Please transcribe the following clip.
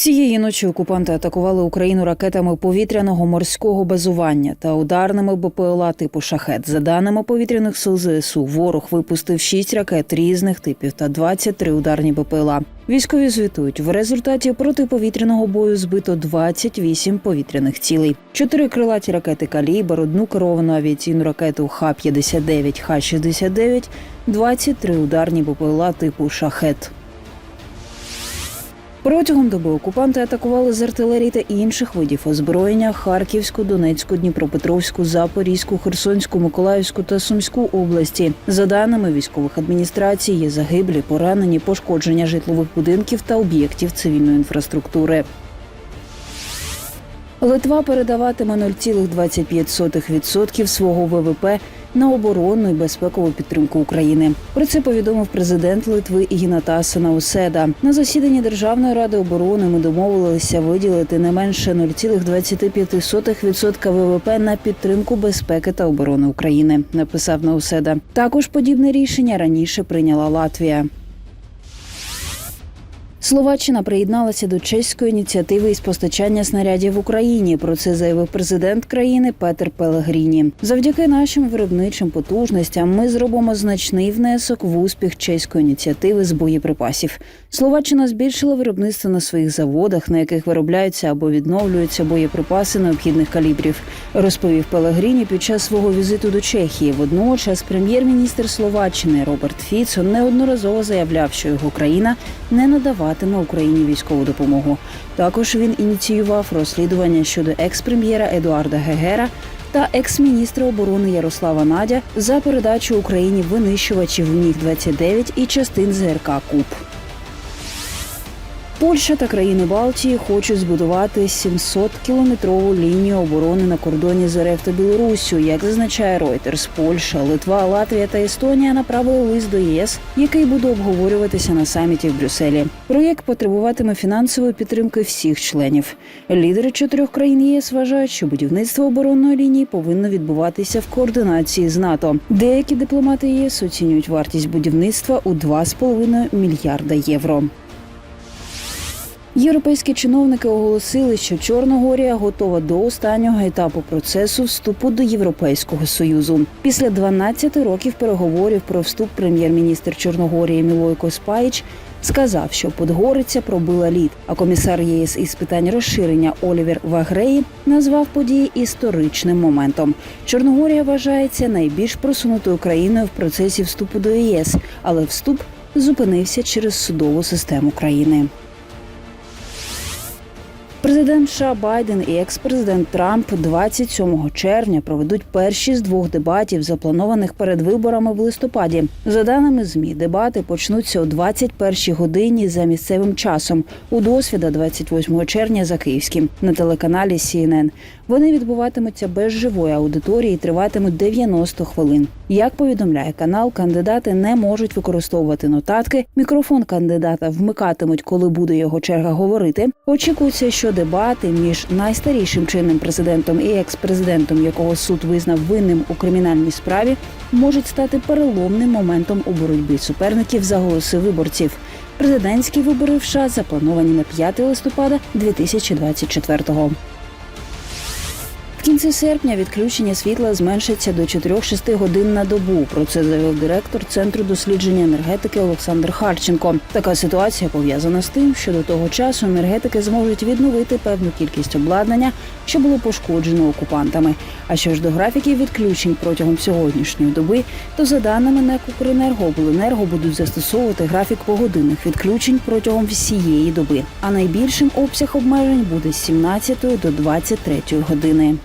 Цієї ночі окупанти атакували Україну ракетами повітряного морського базування та ударними БПЛА типу шахет. За даними повітряних сил ЗСУ, ворог випустив 6 ракет різних типів та 23 ударні БПЛА. Військові звітують, в результаті протиповітряного бою збито 28 повітряних цілей, чотири крилаті ракети «Калібр», одну керовану авіаційну ракету Х-59, Х-69, 23 ударні БПЛА типу шахет. Протягом доби окупанти атакували з артилерії та інших видів озброєння Харківську, Донецьку, Дніпропетровську, Запорізьку, Херсонську, Миколаївську та Сумську області. За даними військових адміністрацій, є загиблі, поранені, пошкодження житлових будинків та об'єктів цивільної інфраструктури. Литва передаватиме 0,25% свого ВВП на оборонну і безпекову підтримку України. Про це повідомив президент Литви Гінатаса Науседа. На засіданні Державної ради оборони ми домовилися виділити не менше 0,25% ВВП на підтримку безпеки та оборони України. Написав Науседа. Також подібне рішення раніше прийняла Латвія. Словаччина приєдналася до чеської ініціативи із постачання снарядів в Україні. Про це заявив президент країни Петер Пелегріні. Завдяки нашим виробничим потужностям ми зробимо значний внесок в успіх чеської ініціативи з боєприпасів. Словаччина збільшила виробництво на своїх заводах, на яких виробляються або відновлюються боєприпаси необхідних калібрів. Розповів Пелегріні під час свого візиту до Чехії. Водночас прем'єр-міністр Словаччини Роберт Фіцо неодноразово заявляв, що його країна не надаватиме Україні військову допомогу. Також він ініціював розслідування щодо екс-прем'єра Едуарда Гегера та екс-міністра оборони Ярослава Надя за передачу Україні винищувачів міг 29 і частин ЗРК Куб. Польща та країни Балтії хочуть збудувати 700-кілометрову лінію оборони на кордоні з РФ та Білоруссю. Як зазначає Reuters, Польща, Литва, Латвія та Естонія направили лист до ЄС, який буде обговорюватися на саміті в Брюсселі. Проєкт потребуватиме фінансової підтримки всіх членів. Лідери чотирьох країн ЄС вважають, що будівництво оборонної лінії повинно відбуватися в координації з НАТО. Деякі дипломати ЄС оцінюють вартість будівництва у 2,5 мільярда євро. Європейські чиновники оголосили, що Чорногорія готова до останнього етапу процесу вступу до Європейського союзу. Після 12 років переговорів про вступ прем'єр-міністр Чорногорії Мілойко Спаїч сказав, що Подгориця пробила лід. А комісар ЄС із питань розширення Олівер Вагреї назвав події історичним моментом. Чорногорія вважається найбільш просунутою країною в процесі вступу до ЄС, але вступ зупинився через судову систему країни. Президент США Байден і екс-президент Трамп 27 червня проведуть перші з двох дебатів, запланованих перед виборами в листопаді. За даними змі, дебати почнуться о 21 годині за місцевим часом. У досвіда 28 червня за київським на телеканалі CNN. Вони відбуватимуться без живої аудиторії, триватимуть 90 хвилин. Як повідомляє канал, кандидати не можуть використовувати нотатки. Мікрофон кандидата вмикатимуть, коли буде його черга говорити. Очікується, що дебати між найстарішим чинним президентом і екс-президентом, якого суд визнав винним у кримінальній справі, можуть стати переломним моментом у боротьбі суперників за голоси виборців. Президентські вибори в США заплановані на 5 листопада 2024-го. Кінці серпня відключення світла зменшиться до 4-6 годин на добу. Про це заявив директор центру дослідження енергетики Олександр Харченко. Така ситуація пов'язана з тим, що до того часу енергетики зможуть відновити певну кількість обладнання, що було пошкоджено окупантами. А що ж до графіків відключень протягом сьогоднішньої доби, то за даними НЕК «Укренерго», обленерго будуть застосовувати графік погодинних відключень протягом всієї доби. А найбільшим обсяг обмежень буде з 17 до 23 години.